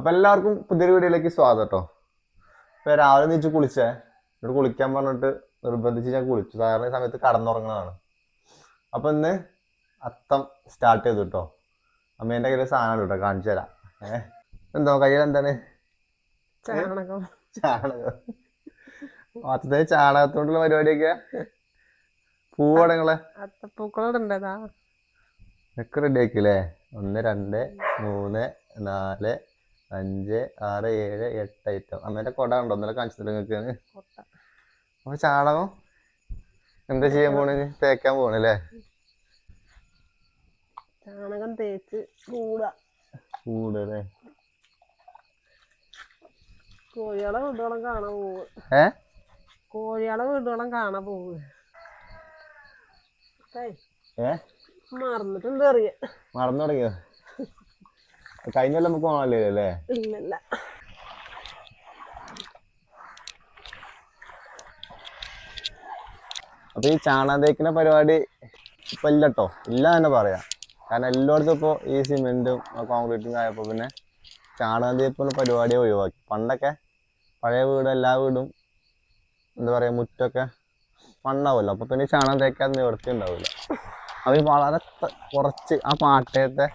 അപ്പൊ എല്ലാവർക്കും പുതിയൊരു വീഡിയോയിലേക്ക് സ്വാഗതം കേട്ടോ ഇപ്പൊ രാവിലെ നീച്ച് കുളിച്ചേ. എന്നോട് കുളിക്കാൻ പറഞ്ഞിട്ട് നിർബന്ധിച്ച് ഞാൻ കുളിച്ചു. സാധാരണ ഈ സമയത്ത് കടന്നുറങ്ങുന്നതാണ് അപ്പൊ ഇന്ന് അത്തം സ്റ്റാർട്ട് ചെയ്തു കേട്ടോ അമ്മേന്റെ കയ്യിൽ സാധനം കേട്ടോ കാണിച്ചു തരാം. ഏഹ് എന്തോ കയ്യിൽ എന്താണ്? ചാണകം. ചാണകം. മാത്രത്തെ ചാണകത്തോണ്ടുള്ള പരിപാടിയൊക്കെ പൂവടങ്ങളെ. അത്തപ്പൂക്കളുണ്ടതാ ഒക്കെ റെഡി ആക്കില്ലേ ഒന്ന് രണ്ട് മൂന്ന് നാല് അഞ്ച് ആറ് ഏഴ് എട്ട് ഐറ്റം അമ്മേന്റെ കൊട ഉണ്ടോ ഒന്നല്ല കാണിച്ചത് നിങ്ങൾക്ക്. അപ്പൊ ചാണകം. എന്താ ചെയ്യാൻ പോണേ? തേക്കാൻ പോണല്ലേ ചാണകം തേച്ച് കൂടാ. കൂടല്ലേ കോഴികളെ വീടുകളും കാണാൻ പോവുക. ഏ? കോഴികളെ വീടുകളും കാണാൻ പോവുക. മറന്നിട്ടുണ്ട് അറിയ? മറന്നു തുടങ്ങിയോ? കഴിഞ്ഞ നമുക്ക് പോകണല്ലേ അല്ലേ? ഇല്ലല്ല. അപ്പൊ ഈ ചാണകം തേക്കുന്ന പരിപാടി ഇപ്പൊ ഇല്ല കേട്ടോ ഇല്ല തന്നെ പറയാം. കാരണം എല്ലായിടത്തും ഇപ്പോൾ ഈ സിമെന്റും കോൺക്രീറ്റും ആയപ്പോൾ പിന്നെ ചാണകം തേപ്പുള്ള പരിപാടിയെ ഒഴിവാക്കി. പണ്ടൊക്കെ പഴയ വീട് എല്ലാ വീടും എന്താ പറയാ മുറ്റൊക്കെ മണ്ണാവുമല്ലോ. അപ്പൊ പിന്നെ ചാണകം തേക്കാൻ നിവർത്തി ഉണ്ടാവില്ല. അവർ വളരെ കുറച്ച് ആ പാട്ടയത്തെ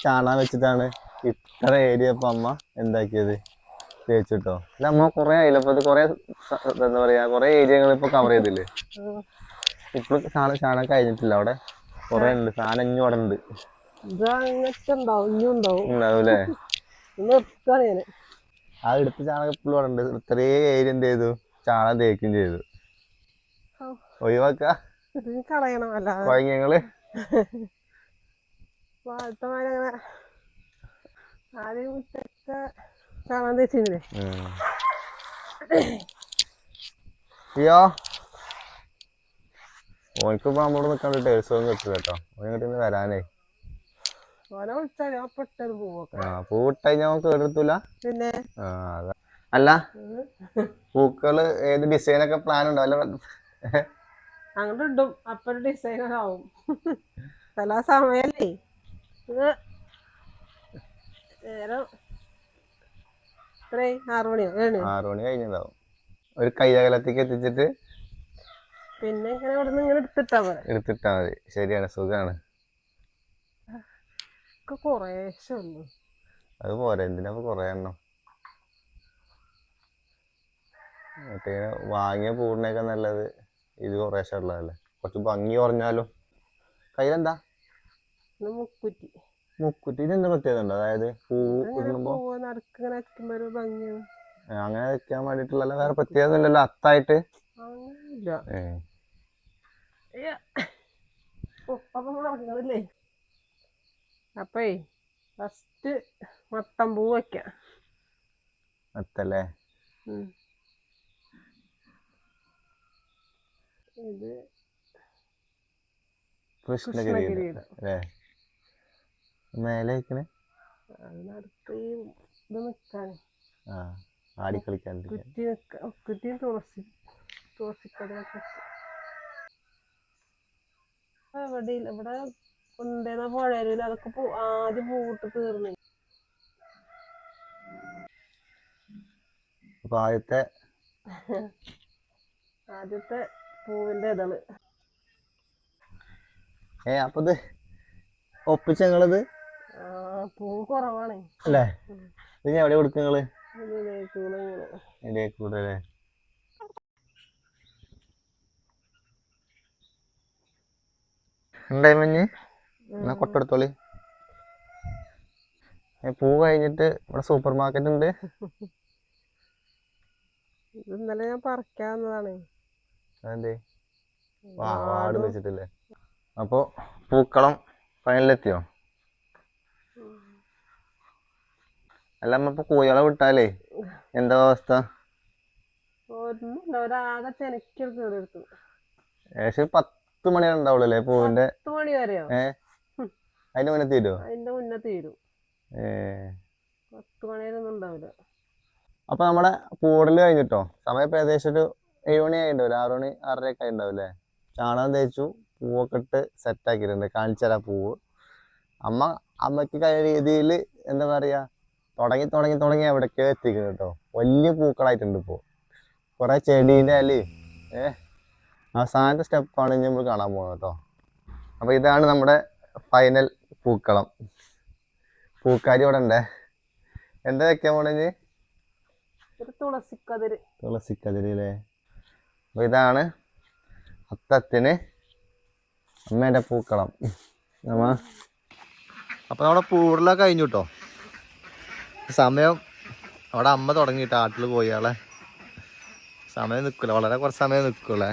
ചാണകം വെച്ചിട്ടാണ് ഇത്ര ഏരിയ ഇപ്പൊ അമ്മ എന്താക്കിയത് തേച്ചിട്ടോ? അല്ല അമ്മ കൊറേ ആയില്ല? അപ്പൊ ഇത് കൊറേ എന്താ പറയാ കൊറേ ഏരിയകൾ ഇപ്പൊ കവർ ചെയ്തില്ലേ? ഇപ്പൊ സാധനം ചാണകം കഴിഞ്ഞിട്ടില്ല അവിടെ. കൊറേ ഉണ്ട് സാധനം ഇഞ്ഞു അവിടെ ഉണ്ട്. ഉണ്ടാവൂലേ ആ എടുത്ത ചാണകം ഇപ്പോഴും അവിടെ ഉണ്ട്. ഇത്രയും ഏരിയ എന്ത് ചെയ്തു? ചാണകം തേക്കുകയും ചെയ്തു. ഒഴിവാക്കാ? കളയണം അല്ലാതെ. കുഴങ്ങങ്ങൾ അങ്ങനെ ആദ്യം മുറ്റത്തെ ചാണകം തേച്ചില്ലേ അയ്യോ ഓനിക്കിപ്പോ നമ്മളോട് നിൽക്കാണ്ട് ടേഴ്സും കിട്ടില്ല കേട്ടോ. ഓൻ ഇങ്ങോട്ട് ഇന്ന് വരാനേ. ഓനെ വിളിച്ചാൽ ഞാൻ പെട്ടെന്ന് പൂവൊക്കെ. ആ പൂവിട്ട് കഴിഞ്ഞാൽ അവൻ പിന്നെ? ആ അതാ. അല്ല പൂക്കൾ ഏത് ഡിസൈനൊക്കെ പ്ലാൻ ഉണ്ടോ? അല്ല അങ്ങോട്ട് അപ്പൊ ഡിസൈനാവും ആവും. സമയല്ലേ? ഇത് നേരം ആറു മണിയോ ഏഴ് ആറു മണി കഴിഞ്ഞിട്ടുണ്ടാവും. ഒരു കൈയകലത്തേക്ക് എത്തിച്ചിട്ട് പിന്നെ ഇങ്ങനെ ഇവിടെ നിന്ന് ഇങ്ങനെ എടുത്തിട്ടാ പോലെ എടുത്തിട്ടാ മതി. ശരിയാണ് സുഖാണ്. കുറേശ്ശെ ഉള്ളു. അത് പോരെ എന്തിനാ കൊറേ എണ്ണം? മറ്റേ വാങ്ങിയ പൂടിനൊക്കെ നല്ലത് ഇത് കുറേശ്ശെ ഉള്ളതല്ലേ? കുറച്ച് ഭംഗി കുറഞ്ഞാലും. കയ്യിലെന്താ? മുക്കുറ്റി. മുക്കുറ്റി ഇതെന്താ പ്രത്യേകത ഉണ്ടോ അതായത് പൂ ഇടുമ്പോ പോവാ നടക്ക് വെക്കുമ്പോ ഒരു ഭംഗിയാണ്. അങ്ങനെ വെക്കാൻ വേണ്ടിട്ടുള്ള വേറെ പ്രത്യേകത ഇല്ലല്ലോ അത്തായിട്ട്? അപ്പൊ ഫസ്റ്റ് മത്തം പൂ വെക്കാം. അത്തല്ലേ ഉം. ഇത് കൃഷ്ണഗിരി അല്ലേ? മേലെ വെക്കണേ കുറ്റി തുളസി തുളസിക്കടയൊക്കെ ഇവിടെ ഇവിടെ കൊണ്ടുവന്ന പുഴയിൽ അതൊക്കെ ആദ്യം പൂട്ട് തീർന്നു. അപ്പൊ ആദ്യത്തെ ആദ്യത്തെ പൂവിന്റെ ഇതാണ്. ഏ അപ്പൊ ഇത് ഒപ്പിച്ച നിങ്ങളത് ആ പൂ കുറവാണ്. അല്ലേ? ഇത് ഞാൻ എവിടെ കൊടുക്കും നിങ്ങൾ? അല്ലേ ഉണ്ടായി മഞ്ഞ് എന്നാ കൊട്ടെടുത്തോളി. പൂ കഴിഞ്ഞിട്ട് ഇവിടെ സൂപ്പർ മാർക്കറ്റ് ഉണ്ട്. ഇന്നലെ ഞാൻ പറക്കാന്നതാണ് അതെന്തേ? വാട് വെച്ചിട്ടില്ലേ? അപ്പൊ പൂക്കളം ഫൈനലിലെത്തിയോ അല്ല നമ്മ കോഴികളെ വിട്ടാലേ? എന്താ അവസ്ഥ? ഒരാകെ ഏകദേശം പത്ത് മണി ഉണ്ടാവുള്ളൂ പൂവിന്റെ? പത്ത് മണി വരെയോ ഏ അതിന്റെ മുന്നേ തീരുമോ അതിന്റെ മുന്നേ തീരും. ഏ. പത്ത് മണിവരെയൊന്നും ഉണ്ടാവില്ല. അപ്പൊ നമ്മുടെ പൂടൽ കഴിഞ്ഞിട്ടോ? സമയം ഇപ്പൊ ഏകദേശം ഒരു ഏഴ് മണി ആയിണ്ടാവില്ല? ആറു മണി ആറരയൊക്കെ ആയിട്ടുണ്ടാവില്ലേ ചാണകം തേച്ചു പൂവൊക്കെ ഇട്ട് സെറ്റ് ആക്കിയിട്ടുണ്ട്. കാണിച്ചു തരാം പൂവ്. അമ്മ അമ്മയ്ക്ക് കഴിയ രീതിയിൽ എന്താ പറയാ തുടങ്ങി തുടങ്ങി തുടങ്ങി എവിടേക്കോ എത്തിക്കുന്നു കേട്ടോ വലിയ പൂക്കളായിട്ടുണ്ട് ഇപ്പോൾ കുറേ ചെടീന്റെ അല്ലേ ഏ? അവസാനത്തെ സ്റ്റെപ്പാണ് ഇനി നമ്മൾ കാണാൻ പോകുന്നത് കേട്ടോ അപ്പോൾ ഇതാണ് നമ്മുടെ ഫൈനൽ പൂക്കളം. പൂക്കാരി ഇവിടെ ഉണ്ടേ. എന്താ വെക്കാൻ പോണെന്ന് ഒരു തുളസിക്കതിര്. തുളസിക്കതിരില്ലേ അപ്പോൾ ഇതാണ് അത്തത്തിന് അമ്മേന്റെ പൂക്കളം. നമ്മ അപ്പോൾ നമ്മുടെ പൂവിടലൊക്കെ കഴിഞ്ഞു കേട്ടോ സമയം അവിടെ അമ്മ തുടങ്ങിയിട്ട് ആട്ടിൽ പോയി സമയം നിൽക്കില്ല വളരെ കുറച്ച് സമയം നിൽക്കൂലേ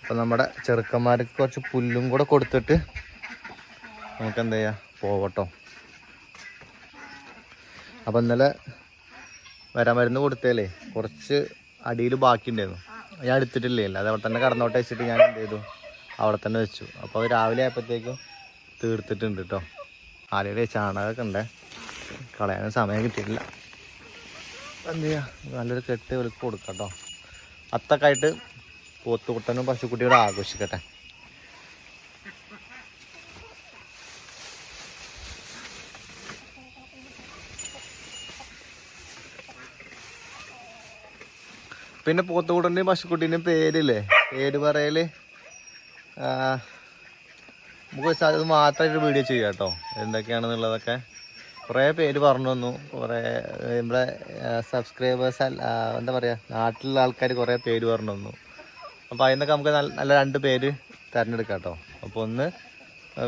അപ്പം നമ്മുടെ ചെറുക്കന്മാർക്ക് കുറച്ച് പുല്ലും കൂടെ കൊടുത്തിട്ട് നമുക്ക് എന്താ ചെയ്യുക പോകട്ടോ അപ്പം ഇന്നലെ വരാൻ മരുന്ന് കൊടുത്തേലേ. കുറച്ച് അടിയിൽ ബാക്കി ഉണ്ടായിരുന്നു. ഞാൻ എടുത്തിട്ടില്ലേ അവിടെ തന്നെ കടന്നോട്ടെ വെച്ചിട്ട് ഞാൻ എന്ത് ചെയ്തു? അവിടെ തന്നെ വെച്ചു. അപ്പോൾ രാവിലെ ആയപ്പോഴത്തേക്കും തീർത്തിട്ടുണ്ട് കേട്ടോ ആലയുടെ ചാണകമൊക്കെ ഉണ്ടേ. കളയാനും സമയം കിട്ടിയിട്ടില്ല. എന്ത് ചെയ്യുക നല്ലൊരു കെട്ട് വിളിക്ക് കൊടുക്കാം കേട്ടോ അത്തക്കായിട്ട് പോത്തുകുട്ടനും പശുക്കുട്ടിയോട് ആഘോഷിക്കട്ടെ. പിന്നെ പോത്തുകുട്ടന്റെയും പശുക്കുട്ടീന്റെയും പേരില്ലേ? പേര് പറയൽ? നമുക്ക് അത് മാത്രമായിട്ട് വീഡിയോ ചെയ്യാം കേട്ടോ എന്തൊക്കെയാണെന്നുള്ളതൊക്കെ. കുറേ പേര് പറഞ്ഞു തന്നു. കുറേ നമ്മുടെ സബ്സ്ക്രൈബേഴ്സ് എന്താ പറയുക നാട്ടിലുള്ള ആൾക്കാർ കുറേ പേര് പറഞ്ഞു തന്നു. അപ്പോൾ അതിനൊക്കെ നമുക്ക് നല്ല രണ്ട് പേര് തിരഞ്ഞെടുക്കാം കേട്ടോ. അപ്പോൾ ഒന്ന്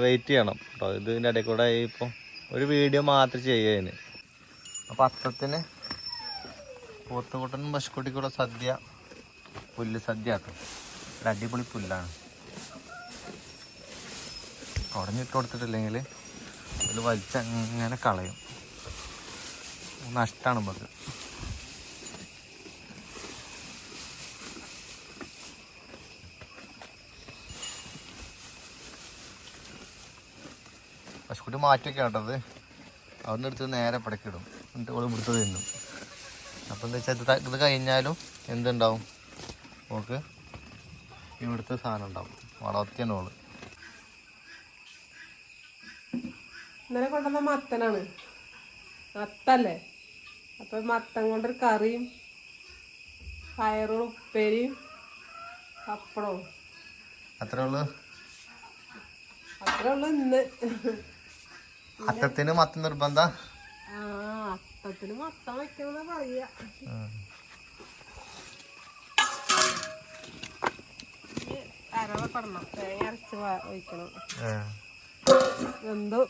വെയിറ്റ് ചെയ്യണം കേട്ടോ. ഇതിന്റെ ഇടയിൽ കൂടെ ഇപ്പോൾ ഒരു വീഡിയോ മാത്രം ചെയ്യുന്നതിന് അപ്പോൾ അത്തത്തിന് പോത്തുകുട്ടനും പശുക്കുട്ടിക്കുള്ള സദ്യ പുല്ല് സദ്യ ആക്കും. ഒരു അടിപൊളി പുല്ലാണ്. കുറഞ്ഞിട്ട് കൊടുത്തിട്ടില്ലെങ്കിൽ ഒരു വലിച്ചങ്ങനെ കളയും. നഷ്ടമാണ് നമുക്ക് പശുക്കുട്ടി മാറ്റൊക്കെ കേട്ടത് അവിടുന്ന് എടുത്ത് നേരെ പടക്കിടും. എന്നിട്ട് ഓൾ ഇവിടുത്തെ തിന്നും. അപ്പം എന്താ വെച്ചാൽ ഇത് കഴിഞ്ഞാലും എന്തുണ്ടാവും? നമുക്ക് ഇവിടുത്തെ സാധനം ഉണ്ടാവും. വളർത്തിയാണ് ഓൾ. ഇന്നലെ കൊണ്ടുവന്ന മത്തനാണ്. മത്തല്ലേ? അപ്പൊ മത്തൻ കൊണ്ടൊരു കറിയും പയറും ഉപ്പേരിയും പപ്പടവും. അത്രേ ഉള്ളൂ? അത്രേ ഉള്ളു ഇന്ന്. അത്തത്തിന് മത്ത നിർബന്ധ? ആ അത്തത്തിന് മത്തം വെക്കണമെന്ന് പറയാ. അരവ പെടണം തേങ്ങ അരച്ച് വയ്ക്കണം ഒഴിക്കണം. എന്തോ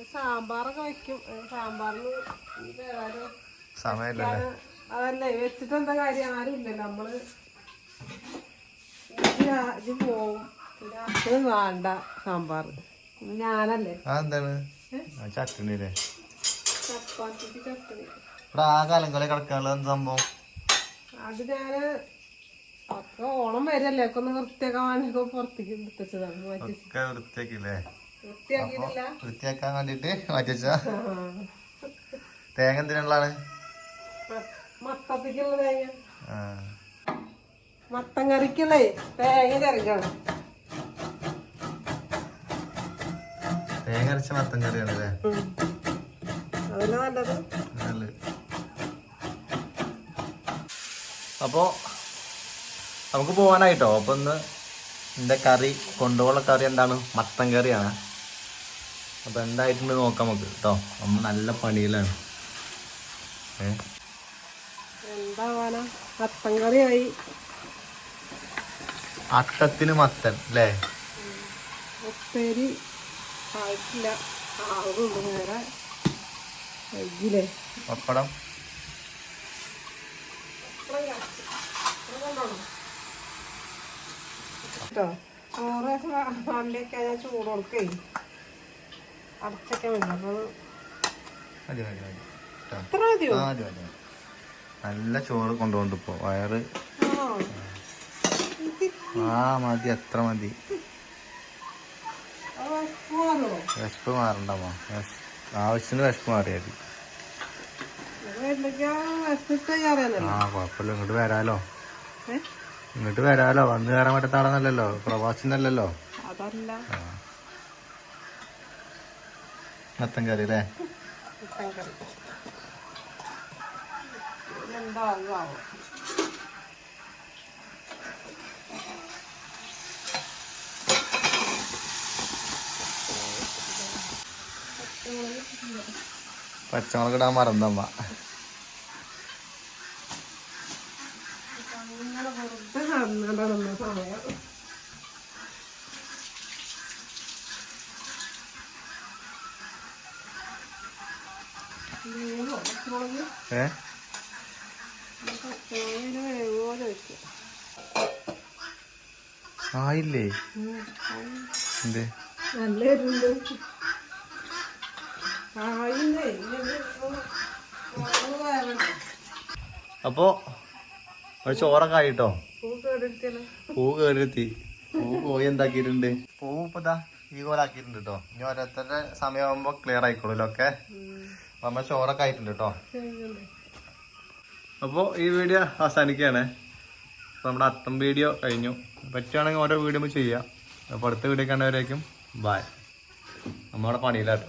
പിന്നെ സാമ്പാറൊക്കെ വെക്കും. സാമ്പാറിന് അതല്ലേ വെച്ചിട്ട് എന്താ കാര്യം? ആരും ഇല്ലല്ലോ. നമ്മൾ ഇത് പോവും. പിന്നെ വേണ്ട സാമ്പാർ. ഞാനല്ലേ. ചട്ടണി അല്ലേ ചപ്പാത്തിക്ക് ചട്ടണി ഇവിടെ ആ കാലങ്ങളെ കിടക്കാനുള്ള എന്ത് സംഭവം? അത് ഞാൻ ഒക്കെ ഓണം വരല്ലേ? ഒക്കെ ഒന്ന് വൃത്തിയാക്കാൻ വേണ്ടി പുറത്തേക്ക് എടുത്തതാണ് വൃത്തിയാക്കില്ലേ വൃത്തിയാക്കാൻ വേണ്ടിട്ട് മാറ്റിച്ച തേങ്ങ എന്തിനുള്ളതാണ്? മത്തത്തിക്കുള്ള തേങ്ങ. മത്തൻ കറിക്കുള്ളേ തേങ്ങ തേങ്ങ അരച്ച മത്തൻ കറിയാണ് അല്ലേ? അതല്ലേ നല്ലത്? നല്ലത്. അപ്പോ നമുക്ക് പോകാനായിട്ടോ അപ്പൊ ഇന്ന് എന്റെ കറി കൊണ്ടുപോകുന്ന കറി എന്താണ്? മത്തൻ കറിയാണ്. അപ്പൊ എന്തായിട്ടുണ്ട് നോക്കാം നമുക്ക് കേട്ടോ അമ്മ നല്ല പണിയിലാണ് എന്താവാനാ കറിയായി അട്ടത്തിന് മത്തൻ അല്ലേ ഉപ്പേരി ആയിട്ടില്ല ആവുന്നുണ്ട് നേരെ വൈകില്ലേ പപ്പടം കേട്ടോ ഞാൻ ചൂട് കൊടുക്കേ അടച്ചൊക്കെ മതി മതി മതി. മതി മതി. നല്ല ചോറ് കൊണ്ടുപോണ്ട് ഇപ്പോ വയറ്. ആ മതി അത്ര മതി. വിശപ്പ് മാറണ്ടമ്മ. ആവശ്യത്തിന് വിശപ്പ് മാറിയാൽ മതി. ആ കുഴപ്പമില്ല. ഇങ്ങോട്ട് വരാലോ. ഇങ്ങോട്ട് വരാലോ. വന്ന് കയറാൻ പറ്റത്താണെന്നല്ലല്ലോ പ്രവാസിന്നല്ലല്ലോ. അതല്ല. മത്തൻ കറി അല്ലേ? പച്ചമുളക് ഇടാൻ മറന്നമ്മ. ഏ? ആയില്ലേ? എന്തേ? നല്ല അപ്പോ ഒരു ചോറൊക്കെ ആയിട്ടോ? പൂ കേടെടുത്തല്ലോ പൂ പോയി എന്താക്കിട്ടുണ്ട് കോഴി എന്താക്കിയിട്ടുണ്ട്? പൂ ഇപ്പൊ ദാ ഈ കോലാക്കിയിട്ടുണ്ട് കേട്ടോ ഇനി ഓരോരുത്തരുടെ സമയമാകുമ്പോ ക്ലിയർ ആയിക്കോളൂല്ലോ ഒക്കെ. അപ്പൊ നമ്മ ചോറൊക്കെ ആയിട്ടുണ്ട് കേട്ടോ അപ്പോൾ ഈ വീഡിയോ അവസാനിക്കുകയാണ്. അപ്പോൾ നമ്മുടെ അത്തം വീഡിയോ കഴിഞ്ഞു. പറ്റുകയാണെങ്കിൽ ഓരോ വീഡിയോ ചെയ്യാം. അപ്പോൾ അടുത്ത വീഡിയോ കണ്ടവരേക്കും ബായ് നമ്മുടെ പണിയിലാട്ടോ.